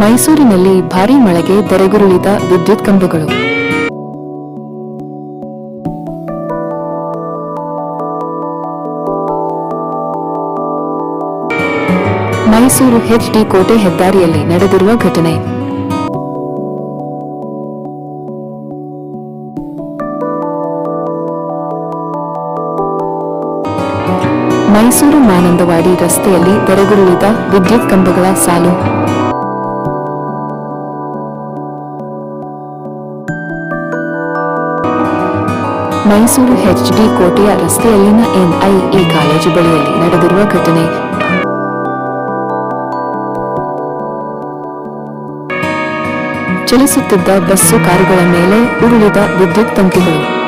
ಮೈಸೂರಿನಲ್ಲಿ ಭಾರೀ ಮಳೆಗೆ ದೆರೆಗುರುಳಿದ ವಿದ್ಯುತ್ ಕಂಬಗಳು. ಮೈಸೂರು ಹೆಚ್ಡಿ ಕೋಟೆ ಹೆದ್ದಾರಿಯಲ್ಲಿ ನಡೆದಿರುವ ಘಟನೆ. ಮೈಸೂರು ಮಾನಂದವಾಡಿ ರಸ್ತೆಯಲ್ಲಿ ತೆರೆಗುರುಳಿದ ವಿದ್ಯುತ್ ಕಂಬಗಳ ಸಾಲು. ಮೈಸೂರು ಎಚ್ಡಿ ಕೋಟೆಯ ರಸ್ತೆಯಲ್ಲಿನ ಎನ್ಐಎ ಕಾಲೇಜು ಬಳಿಯಲ್ಲಿ ನಡೆದಿರುವ ಘಟನೆ. ಚಲಿಸುತ್ತಿದ್ದ ಬಸ್ಸು ಕಾರುಗಳ ಮೇಲೆ ಉರುಳಿದ ವಿದ್ಯುತ್ ತಂತಿಗಳು.